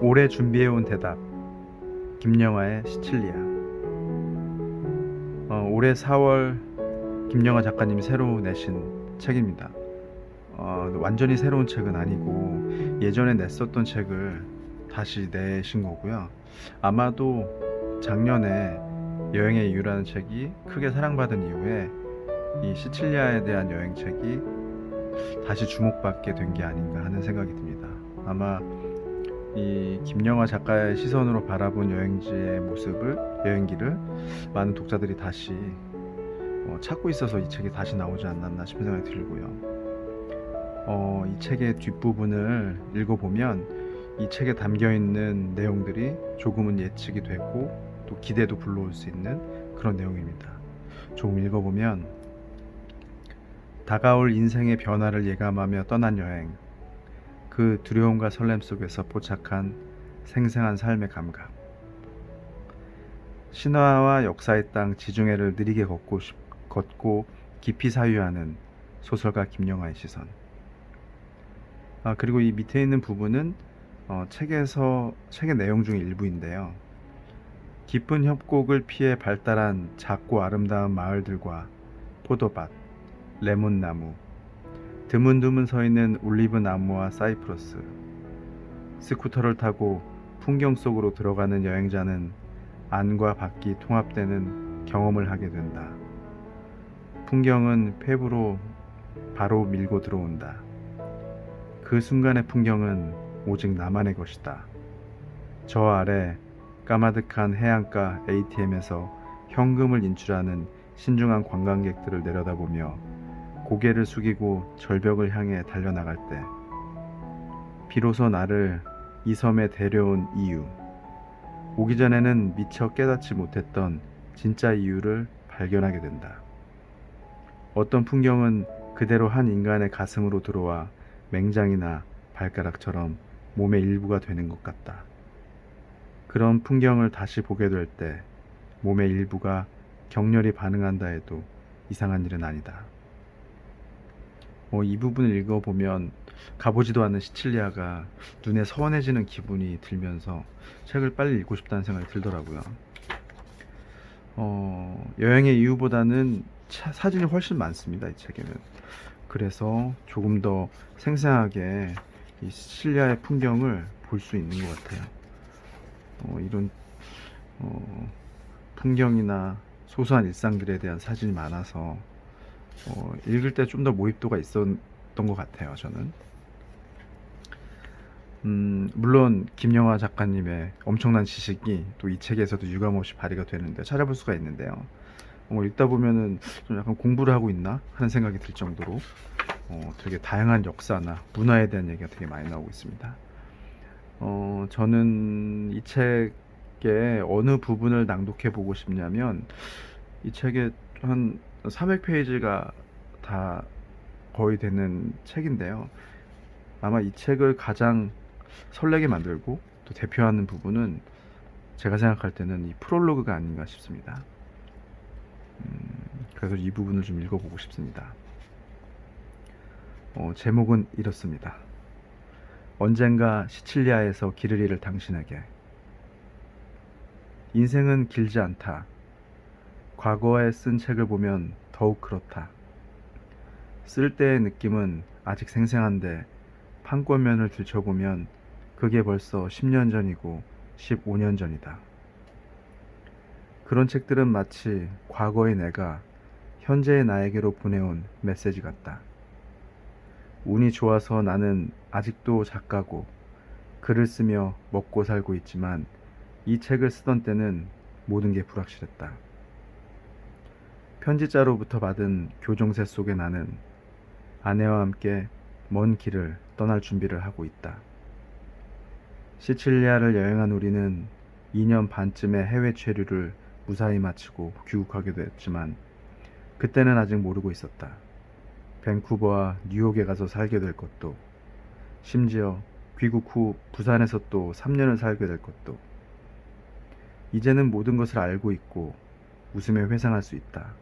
올해 준비해온 대답 김영하의 시칠리아 어, 올해 4월 김영하 작가님이 새로 내신 책입니다. 어, 완전히 새로운 책은 아니고 예전에 냈었던 책을 다시 내신 거고요. 아마도 작년에 여행의 이유라는 책이 크게 사랑받은 이후에 이 시칠리아에 대한 여행책이 다시 주목받게 된 게 아닌가 하는 생각이 듭니다. 아마 이 김영하 작가의 시선으로 바라본 여행지의 모습을 여행기를 많은 독자들이 다시 어, 찾고 있어서 이 책이 다시 나오지 않았나 싶은 생각이 들고요. 어, 이 책의 뒷부분을 읽어보면 이 책에 담겨 있는 내용들이 조금은 예측이 되고 또 기대도 불러올 수 있는 그런 내용입니다. 조금 읽어보면 다가올 인생의 변화를 예감하며 떠난 여행 그 두려움과 설렘 속에서 포착한 생생한 삶의 감각 신화와 역사의 땅 지중해를 느리게 걷고, 싶- 걷고 깊이 사유하는 소설가 김영하의 시선 아, 그리고 이 밑에 있는 부분은 어, 책에서 책의 내용 중 일부인데요. 깊은 협곡을 피해 발달한 작고 아름다운 마을들과 포도밭, 레몬나무, 드문드문 서 있는 올리브 나무와 사이프러스, 스쿠터를 타고 풍경 속으로 들어가는 여행자는 안과 밖이 통합되는 경험을 하게 된다. 풍경은 폐부로 바로 밀고 들어온다. 그 순간의 풍경은 오직 나만의 것이다. 저 아래 까마득한 해안가 ATM에서 현금을 인출하는 신중한 관광객들을 내려다보며 고개를 숙이고 절벽을 향해 달려나갈 때 비로소 나를 이 섬에 데려온 이유 오기 전에는 미처 깨닫지 못했던 진짜 이유를 발견하게 된다. 어떤 풍경은 그대로 한 인간의 가슴으로 들어와 맹장이나 발가락처럼 몸의 일부가 되는 것 같다. 그런 풍경을 다시 보게 될 때 몸의 일부가 격렬히 반응한다 해도 이상한 일은 아니다. 어, 이 부분을 읽어보면 가보지도 않은 시칠리아가 눈에 서원해지는 기분이 들면서 책을 빨리 읽고 싶다는 생각이 들더라고요. 어, 여행의 이유보다는 차- 사진이 훨씬 많습니다. 이 책에는. 그래서 조금 더 생생하게 이 시칠리아의 풍경을 볼 수 있는 것 같아요. 어, 이런 어, 풍경이나 소소한 일상들에 대한 사진이 많아서 어, 읽을 때 좀 더 몰입도가 있었던 것 같아요. 저는. 음, 물론 김영하 작가님의 엄청난 지식이 또 이 책에서도 유감없이 발휘가 되는데 찾아볼 수가 있는데요. 뭐 읽다 보면은 좀 약간 공부를 하고 있나 하는 생각이 들 정도로 어, 되게 다양한 역사나 문화에 대한 얘기가 되게 많이 나오고 있습니다. 어, 저는 이 책의 어느 부분을 낭독해 보고 싶냐면 이 책에 한 300페이지가 다 거의 되는 책인데요. 아마 이 책을 가장 설레게 만들고 또 대표하는 부분은 제가 생각할 때는 이 프롤로그가 아닌가 싶습니다. 음, 그래서 이 부분을 좀 읽어보고 싶습니다. 어, 제목은 이렇습니다. 언젠가 시칠리아에서 길을 잃을 당신에게 인생은 길지 않다. 과거에 쓴 책을 보면 더욱 그렇다. 쓸 때의 느낌은 아직 생생한데 판권면을 들춰보면 그게 벌써 10년 전이고 15년 전이다. 그런 책들은 마치 과거의 내가 현재의 나에게로 보내온 메시지 같다. 운이 좋아서 나는 아직도 작가고 글을 쓰며 먹고 살고 있지만 이 책을 쓰던 때는 모든 게 불확실했다. 편지자로부터 받은 교정세 속에 나는 아내와 함께 먼 길을 떠날 준비를 하고 있다. 시칠리아를 여행한 우리는 2년 반쯤의 해외 체류를 무사히 마치고 귀국하게 됐지만 그때는 아직 모르고 있었다. 밴쿠버와 뉴욕에 가서 살게 될 것도 심지어 귀국 후 부산에서 또 3년을 살게 될 것도 이제는 모든 것을 알고 있고 웃으며 회상할 수 있다.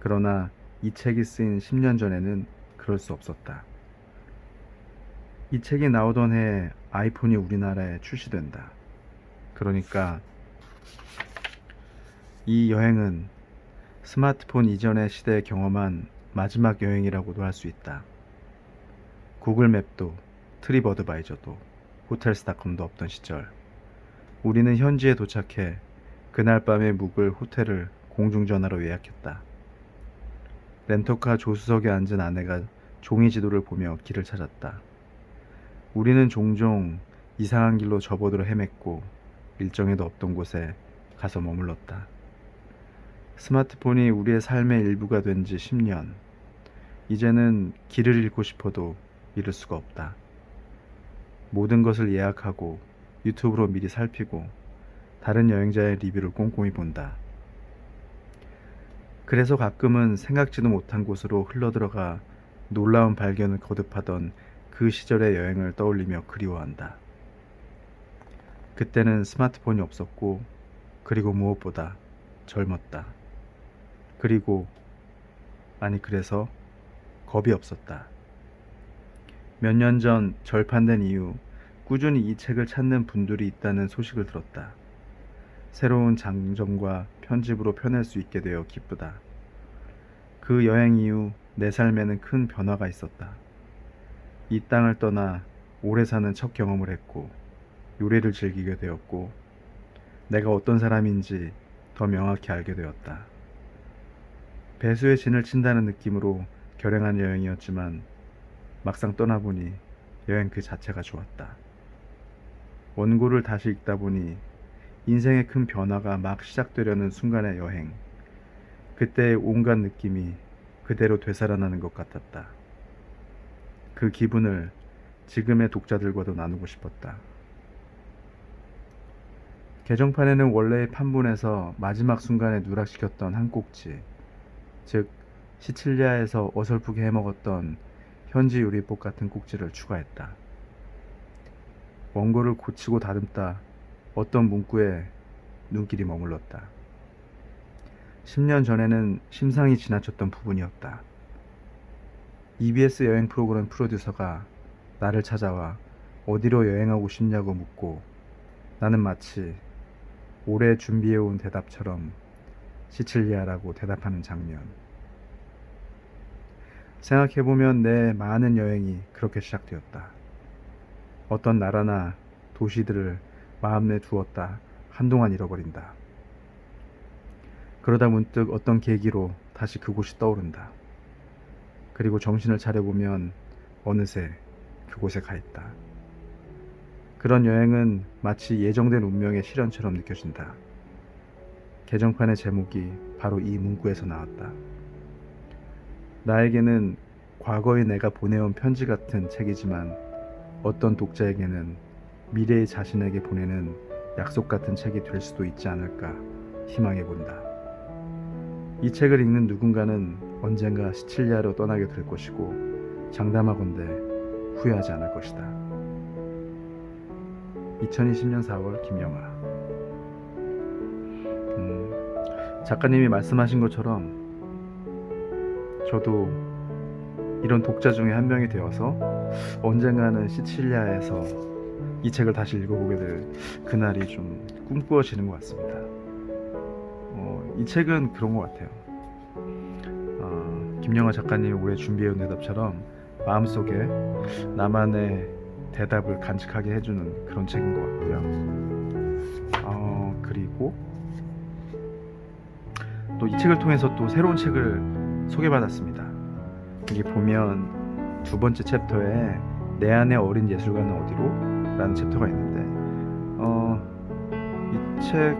그러나 이 책이 쓰인 10년 전에는 그럴 수 없었다. 이 책이 나오던 해에 아이폰이 우리나라에 출시된다. 그러니까 이 여행은 스마트폰 이전의 시대에 경험한 마지막 여행이라고도 할 수 있다. 구글 맵도 트립 어드바이저도 호텔스닷컴도 없던 시절 우리는 현지에 도착해 그날 밤에 묵을 호텔을 공중전화로 예약했다. 렌터카 조수석에 앉은 아내가 종이 지도를 보며 길을 찾았다. 우리는 종종 이상한 길로 접어들어 헤맸고 일정에도 없던 곳에 가서 머물렀다. 스마트폰이 우리의 삶의 일부가 된 지 10년. 이제는 길을 잃고 싶어도 잃을 수가 없다. 모든 것을 예약하고 유튜브로 미리 살피고 다른 여행자의 리뷰를 꼼꼼히 본다. 그래서 가끔은 생각지도 못한 곳으로 흘러들어가 놀라운 발견을 거듭하던 그 시절의 여행을 떠올리며 그리워한다. 그때는 스마트폰이 없었고, 그리고 무엇보다 젊었다. 그리고, 아니, 그래서 겁이 없었다. 몇 년 전 절판된 이후 꾸준히 이 책을 찾는 분들이 있다는 소식을 들었다. 새로운 장점과 편집으로 펴낼 수 있게 되어 기쁘다. 그 여행 이후 내 삶에는 큰 변화가 있었다. 이 땅을 떠나 오래 사는 첫 경험을 했고, 요리를 즐기게 되었고, 내가 어떤 사람인지 더 명확히 알게 되었다. 배수의 진을 친다는 느낌으로 결행한 여행이었지만, 막상 떠나보니 여행 그 자체가 좋았다. 원고를 다시 읽다 보니 인생의 큰 변화가 막 시작되려는 순간의 여행. 그때의 온갖 느낌이 그대로 되살아나는 것 같았다. 그 기분을 지금의 독자들과도 나누고 싶었다. 개정판에는 원래의 판본에서 마지막 순간에 누락시켰던 한 꼭지, 즉 시칠리아에서 어설프게 해먹었던 현지 요리법 같은 꼭지를 추가했다. 원고를 고치고 다듬다 어떤 문구에 눈길이 머물렀다. 10년 전에는 심상이 지나쳤던 부분이었다. EBS 여행 프로그램 프로듀서가 나를 찾아와 어디로 여행하고 싶냐고 묻고 나는 마치 오래 준비해온 대답처럼 시칠리아라고 대답하는 장면. 생각해보면 내 많은 여행이 그렇게 시작되었다. 어떤 나라나 도시들을 마음에 두었다 한동안 잃어버린다. 그러다 문득 어떤 계기로 다시 그곳이 떠오른다. 그리고 정신을 차려보면 어느새 그곳에 가 있다. 그런 여행은 마치 예정된 운명의 실현처럼 느껴진다. 개정판의 제목이 바로 이 문구에서 나왔다. 나에게는 과거의 내가 보내온 편지 같은 책이지만 어떤 독자에게는 미래의 자신에게 보내는 약속 같은 책이 될 수도 있지 않을까 희망해 본다. 이 책을 읽는 누군가는 언젠가 시칠리아로 떠나게 될 것이고 장담하건대 후회하지 않을 것이다. 2020년 4월 김영하 음, 작가님이 말씀하신 것처럼 저도 이런 독자 중에 한 명이 되어서 언젠가는 시칠리아에서 이 책을 다시 읽어보게 될 그날이 좀 꿈꾸어지는 것 같습니다. 어, 이 책은 그런 것 같아요. 어, 김영하 작가님이 올해 준비해온 대답처럼 마음속에 나만의 대답을 간직하게 해주는 그런 책인 것 같고요. 어, 그리고 또 이 책을 통해서 또 새로운 책을 소개받았습니다. 여기 보면 두 번째 챕터에 내 안의 어린 예술가는 어디로? 라는 챕터가 있는데 어, 이 책,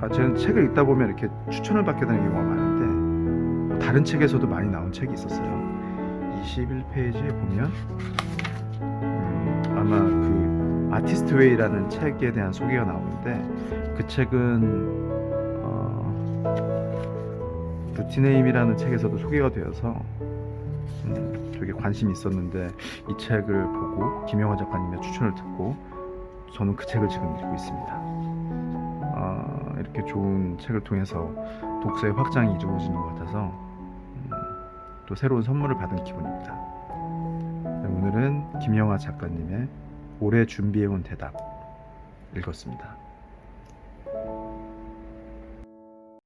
아, 저는 책을 읽다 보면 이렇게 추천을 받게 되는 경우가 많은데 뭐 다른 책에서도 많이 나온 책이 있었어요. 21페이지에 보면 음, 아마 그 아티스트 웨이라는 책에 대한 소개가 나오는데 그 책은 어, 루티네임이라는 책에서도 소개가 되어서 음, 되게 관심이 있었는데 이 책을 보고 김영하 작가님의 추천을 듣고 저는 그 책을 지금 읽고 있습니다. 아, 이렇게 좋은 책을 통해서 독서의 확장이 이루어지는 것 같아서 음, 또 새로운 선물을 받은 기분입니다. 네, 오늘은 김영하 작가님의 오래 준비해온 대답 읽었습니다.